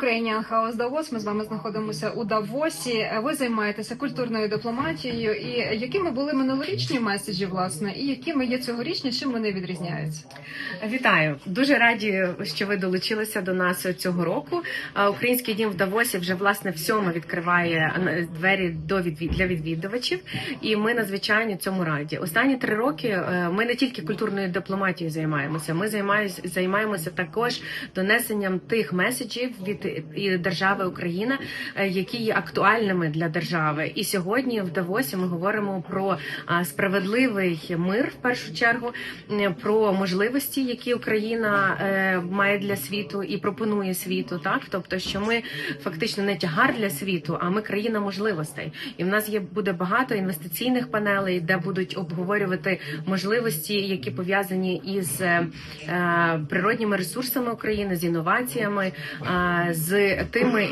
Ukrainian House Davos. Ми з вами знаходимося у Давосі. Ви займаєтеся культурною дипломатією. І якими були минулорічні меседжі, власне, і якими є цьогорічні, чим вони відрізняються? Вітаю, дуже раді, що ви долучилися до нас цього року. Український дім в Давосі вже власне всьому відкриває е, двері до відвід для відвідувачів, і ми надзвичайно цьому раді. Останні три роки е, ми не тільки культурною дипломатією займаємося. Ми займаємося також донесенням тих меседжів від і держави Україна, е, які є актуальними для держави. І сьогодні в Давосі ми говоримо про справедливий мир в першу чергу, про можливості, які Україна е, має для світу і пропонує світу. Так, тобто, що ми фактично не тягар для світу, а ми країна можливостей. І в нас є буде багато інвестиційних панелей, де будуть обговорювати можливості, які пов'язані із е, е, природніми ресурсами України, з інноваціями, е, з тими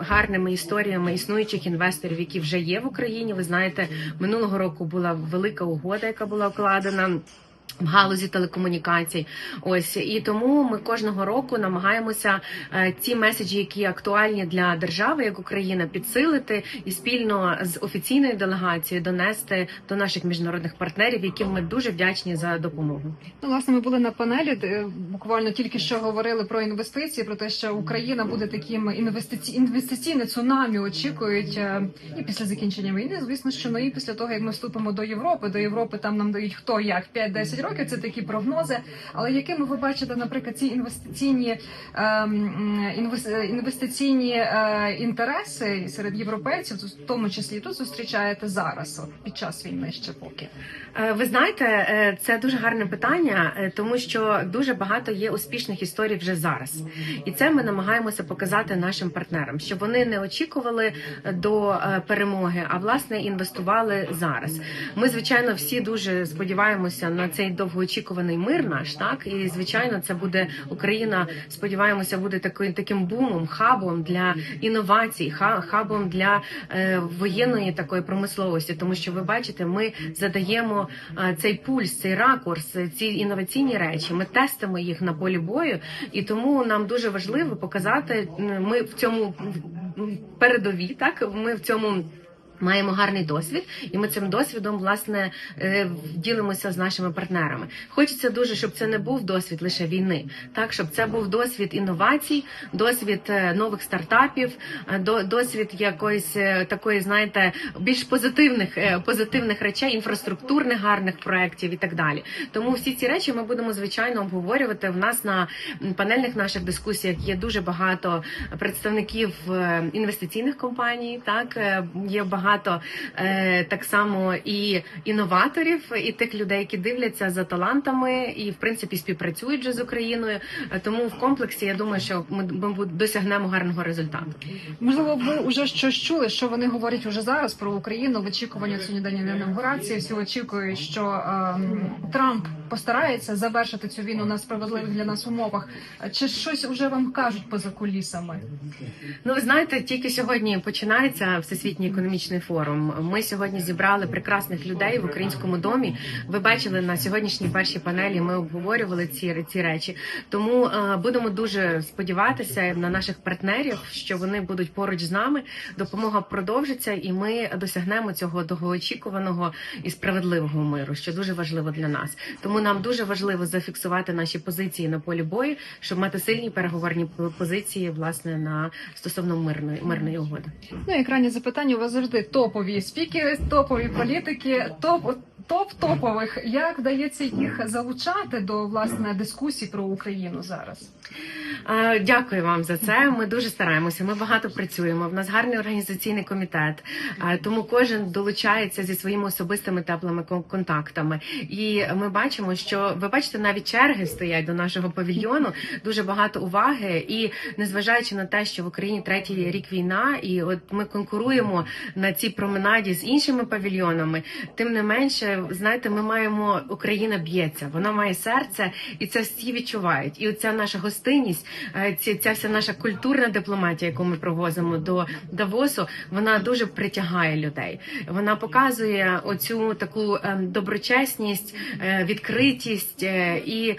гарними історіями існуючих інвесторів, які вже є в Україні. Ви знаєте, минулого року була велика угода, яка була укладена. В галузі телекомунікацій, ось і тому ми кожного року намагаємося е, ті меседжі, які актуальні для держави, як Україна, підсилити і спільно з офіційною делегацією донести до наших міжнародних партнерів, яким ми дуже вдячні за допомогу. Ну, власне, ми були на панелі, де буквально тільки що говорили про інвестиції, про те, що Україна буде таким інвестиці... інвестиційне цунамі. Очікують е, і після закінчення війни, звісно, що ну і після того, як ми вступимо до Європи. До Європи там нам дають хто як 5-10 років. Це такі прогнози. Але якими ви бачите, наприклад, ці інвестиційні ем, інвестиційні е, інтереси серед європейців, в тому числі тут зустрічаєте зараз, от, під час війни ще поки. Е, Ви знаєте, е, це дуже гарне питання, тому що дуже багато є успішних історій вже зараз, і це ми намагаємося показати нашим партнерам, щоб вони не очікували до перемоги, а власне інвестували зараз. Ми звичайно всі дуже сподіваємося на цей довгоочікуваний мир наш, так і звичайно, це буде Україна. Сподіваємося, буде таким таким бумом, хабом для інновацій, хабом для е, воєнної такої промисловості, тому що ви бачите, ми задаємо е, цей пульс, цей ракурс, ці інноваційні речі. Ми тестимо їх на полі бою, і тому нам дуже важливо показати. Ми в цьому передові, так ми в цьому. Маємо гарний досвід, і ми цим досвідом власне е, ділимося з нашими партнерами. Хочеться дуже, щоб це не був досвід лише війни, так щоб це був досвід інновацій, досвід е, нових стартапів, е, до- досвід якоїсь такої, знаєте, більш позитивних позитивних речей, інфраструктурних гарних проєктів і так далі. Тому всі ці речі ми будемо звичайно обговорювати. В нас на панельних наших дискусіях є дуже багато представників інвестиційних компаній. Так є багато е, так само і інноваторів, і тих людей, які дивляться за талантами, і в принципі співпрацюють вже з Україною. Е, Тому в комплексі я думаю, що ми, ми досягнемо гарного результату. Можливо, ви вже щось чули, що вони говорять уже зараз про Україну в очікуванні сьогодні інаугурації. Всі очікують, що ем, Трамп постарається завершити цю війну на справедливих для нас умовах. Чи щось вже вам кажуть поза кулісами? Ну, ви знаєте, тільки сьогодні починається всесвітній економічний форум. Ми сьогодні зібрали прекрасних людей в українському домі. Ви бачили на сьогоднішній першій панелі. Ми обговорювали ці, ці речі. Тому е, будемо дуже сподіватися на наших партнерів, що вони будуть поруч з нами. Допомога продовжиться, і ми досягнемо цього довгоочікуваного і справедливого миру, що дуже важливо для нас. Тому нам дуже важливо зафіксувати наші позиції на полі бою, щоб мати сильні переговорні позиції власне на стосовно мирної мирної угоди. Ну, і крайнє запитання у вас завжди топові спікери, топові політики, топ топ топових. Як вдається їх залучати до власне дискусій про Україну зараз? Дякую вам за це. Ми дуже стараємося. Ми багато працюємо. В нас гарний організаційний комітет, тому кожен долучається зі своїми особистими теплими контактами. І ми бачимо, що ви бачите, навіть черги стоять до нашого павільйону. Дуже багато уваги. І незважаючи на те, що в Україні третій рік війна, і от ми конкуруємо на цій променаді з іншими павільйонами, тим не менше знаєте, ми маємо Україна б'ється, вона має серце, і це всі відчувають. І оця наша гостинність, е, ці- ця вся наша культурна дипломатія, яку ми провозимо до Давосу, вона дуже притягає людей. Вона показує оцю таку ем, доброчесність, е, відкритість е, і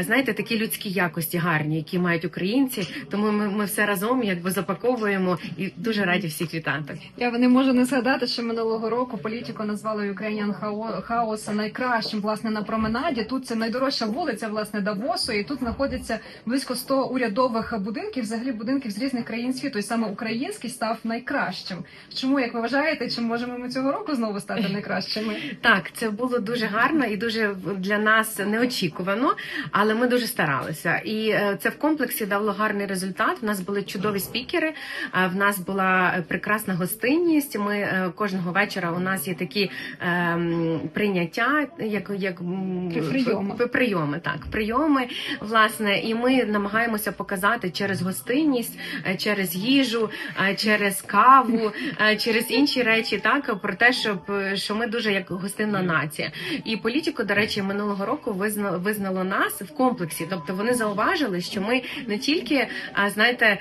знаєте, такі людські якості гарні, які мають українці. Тому ми, ми все разом якби запаковуємо і дуже раді всіх вітати. Я не можу не згадати, що минулого року політико назвали Ukrainian Hao- House найкращим власне на променаді. Тут це найдорожча вулиця власне Давосу, і тут знаходиться близько 100 урядових будинків, взагалі будинків з різних країн світу. І саме український став найкращим. Чому як ви вважаєте, чи можемо ми цього року знову стати найкращими? Так, це було дуже гарно і дуже для нас неочікувано, але ми дуже старалися. І е, це в комплексі дало гарний результат. У нас були чудові спікери. а В нас була е, прекрасна гостинність. Ми е, кожного вечора у нас є такі ем, прийняття, як як Прийоми. прийоми, так прийоми, власне, і ми намагаємося показати через гостинність, е, через їжу, е, через каву, е, через інші речі, так про те, щоб що ми дуже як гостинна нація. І політико, до речі, минулого року визнало визнало нас в комплексі. Тобто вони зауважили, що ми не тільки знаєте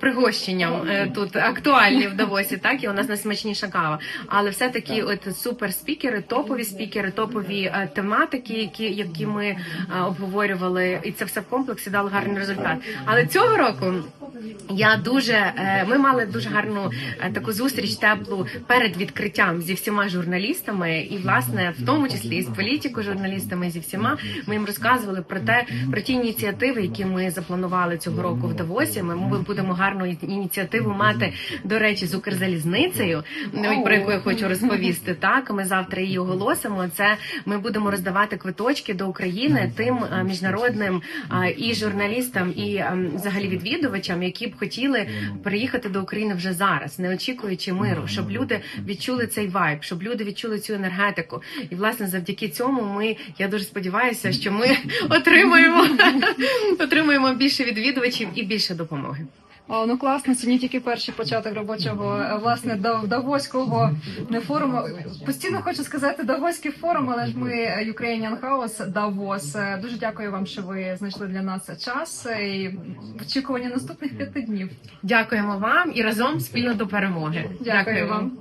пригощенням тут актуальні в Давосі, так і у нас найсмачніша кава, але все таки, от супер спікери, топові спікери, топові е, тематики, які, які ми е, обговорювали, і це все в комплексі дало гарний результат. Але цього року. Я дуже е, ми мали дуже гарну таку зустріч теплу перед відкриттям зі всіма журналістами, і власне в тому числі і з політико-журналістами, зі всіма ми їм розказували про те, про ті ініціативи, які ми запланували цього року в Давосі. Ми, будемо гарну ініціативу мати до речі з Укрзалізницею, ну, про яку я хочу розповісти. Так ми завтра її оголосимо. Це ми будемо роздавати квиточки до України тим міжнародним і журналістам, і взагалі відвідувачам, які б хотіли приїхати до України вже зараз, не очікуючи миру, щоб люди відчули цей вайб, щоб люди відчули цю енергетику. І власне завдяки цьому ми я дуже сподіваюся, що ми отримаємо отримаємо більше відвідувачів і більше допомоги. О, ну класно, сьогодні тільки перший початок робочого е, власне дав- давоського не форуму. Постійно хочу сказати Давоський форум, але ж ми е, Ukrainian House Давос. Е, Дуже дякую вам, що ви знайшли для нас час і в очікуванні наступних п'яти днів. Дякуємо вам і разом спільно до перемоги. Дякую вам.